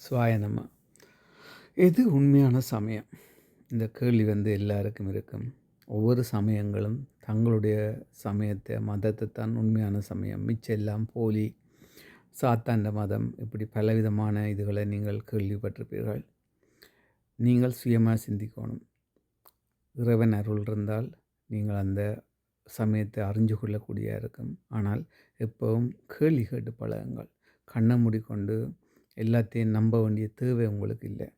சுவாயனமா எது உண்மையான சமயம்? இந்த கேள்வி வந்து எல்லாருக்கும் இருக்கும். ஒவ்வொரு சமயங்களும் தங்களுடைய சமயத்தை மதத்தை தான் உண்மையான சமயம். மிச்சம் எல்லாம் போலி சாத்தாண்ட மதம் இப்படி பலவிதமான இதுகளை நீங்கள் கேள்விப்பட்டிருப்பீர்கள். நீங்கள் சுயமாக சிந்திக்கணும். இறைவன் அருள் இருந்தால் நீங்கள் அந்த சமயத்தை அறிஞ்சு கொள்ளக்கூடிய இருக்கும் ஆனால் எப்பவும் கேள்வி கேட்டு பழகுங்கள். கண்ணை மூடிக்கொண்டு எல்லாத்தையும் நம்ப வேண்டிய தேவை உங்களுக்கு இல்லை.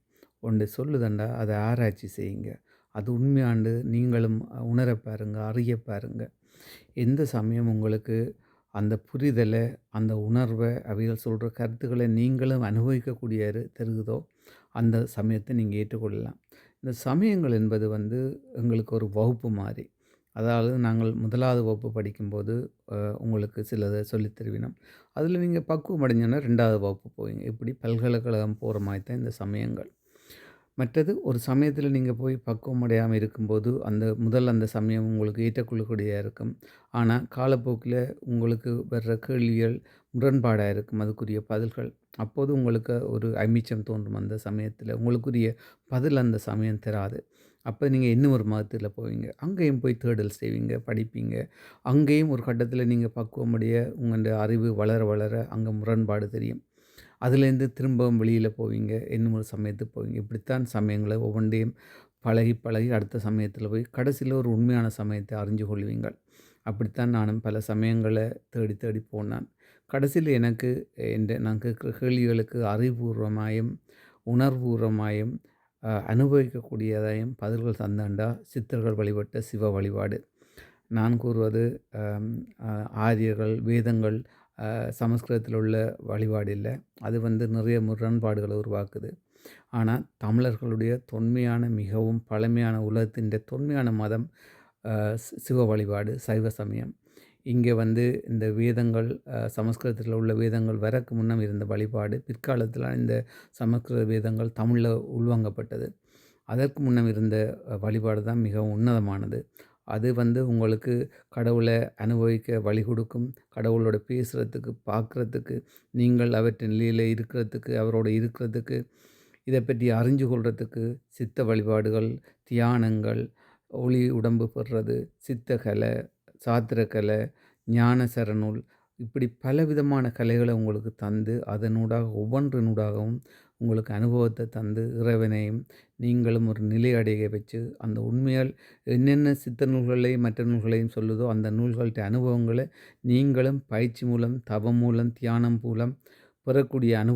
ஒன்று சொல்லுதண்டா அதை ஆராய்ச்சி செய்யுங்க. அது உண்மையாண்டு நீங்களும் உணர பாருங்கள் அறிய பாருங்கள் எந்த சமயம் உங்களுக்கு அந்த புரிதலை அந்த உணர்வை அவைகள் சொல்கிற கருத்துக்களை நீங்களும் அனுபவிக்கக்கூடிய தெருகுதோ அந்த சமயத்தை நீங்கள் ஏற்றுக்கொள்ளலாம். இந்த சமயங்கள் என்பது வந்து எங்களுக்கு ஒரு வகுப்பு மாதிரி. அதாவது நாங்கள் முதலாவது வகுப்பு படிக்கும்போது உங்களுக்கு சிலதை சொல்லித் தருவினோம். அதில் நீங்கள் பக்குவம் அடைஞ்சோன்னா ரெண்டாவது வகுப்பு போவீங்க. இப்படி பல்கலைக்கழகம் போகிற மாதிரி தான் இந்த சமயங்கள். மற்றது ஒரு சமயத்தில் நீங்கள் போய் பக்குவம் அடையாமல் இருக்கும்போது அந்த முதல் அந்த சமயம் உங்களுக்கு ஏற்றக்கொள்ளக்கூடியதாக இருக்கும். ஆனால் காலப்போக்கில் உங்களுக்கு வர்ற கேள்விகள் முரண்பாடாக இருக்கும். அதுக்குரிய பதில்கள். அப்போது உங்களுக்கு ஒரு அமிச்சம் தோன்றும் அந்த சமயத்தில். உங்களுக்குரிய பதில் அந்த சமயம் தராது. அப்போ நீங்கள் இன்னும் ஒரு மதத்தில் போவீங்க? அங்கேயும் போய் தேடல் செய்வீங்க படிப்பீங்க. அங்கேயும் ஒரு கட்டத்தில் நீங்கள் பக்குவமுடைய உங்களுடைய அறிவு வளர வளர அங்கே முரண்பாடு தெரியும். அதுலேருந்து திரும்பவும் வெளியில் போவீங்க. இன்னும் ஒரு சமயத்துக்கு போவீங்க. இப்படித்தான் சமயங்களை ஒவ்வொன்றையும் பழகி பழகி அடுத்த சமயத்தில் போய் கடைசியில் ஒரு உண்மையான சமயத்தை அறிஞ்சு கொள்வீங்கள். அப்படித்தான் நானும் பல சமயங்களை தேடி தேடி போனான் கடைசியில் எனக்கு என்ற நான் கேட்குற கேள்விகளுக்கு அறிவுபூர்வமாயும் உணர்வுபூர்வமாயும் அனுபவிக்கக்கூடியதாயும் பதில்கள் தந்தாண்டா சித்தர்கள் வழிபட்ட சிவ வழிபாடு. நான் கூறுவது ஆரியர்கள் வேதங்கள் சமஸ்கிருதத்தில் உள்ள வழிபாடு இல்லை. அது வந்து நிறைய முரண்பாடுகளை உருவாக்குது. ஆனால் தமிழர்களுடைய தொன்மையான மிகவும் பழமையான உலகத்தின் தொன்மையான மதம் சிவ வழிபாடு சைவ சமயம். இங்கே வந்து இந்த வேதங்கள் சமஸ்கிருதத்தில் உள்ள வேதங்கள் வரக்கு முன்னம் இருந்த வழிபாடு பிற்காலத்தில் இந்த சமஸ்கிருத வேதங்கள் தமிழில் உள்வாங்கப்பட்டது. அதற்கு முன்னம் இருந்த வழிபாடு தான் மிகவும் உன்னதமானது. அது வந்து உங்களுக்கு கடவுளை அனுபவிக்க வழி கொடுக்கும். கடவுளோட பேசுகிறதுக்கு பார்க்குறதுக்கு நீங்கள் அவற்றின் நிலையில் இருக்கிறதுக்கு அவரோட இருக்கிறதுக்கு இதை பற்றி அறிஞ்சு கொள்கிறதுக்கு சித்த வழிபாடுகள் தியானங்கள் ஒளி உடம்பு பெறுறது சித்தகலை சாத்திரக்கலை ஞான சரநூல் இப்படி பல விதமான கலைகளை உங்களுக்கு தந்து அதனூடாக ஒவ்வொன்றினூடாகவும் உங்களுக்கு அனுபவத்தை தந்து இறைவனையும் நீங்களும் ஒரு நிலை அடைய வச்சு அந்த உண்மையால் என்னென்ன சித்த நூல்களையும் மற்ற நூல்களையும் சொல்லுதோ அந்த நூல்கள்கிட்ட அனுபவங்களை நீங்களும் பயிற்சி மூலம் தவம் மூலம் தியானம் மூலம் பெறக்கூடிய அனுபவம்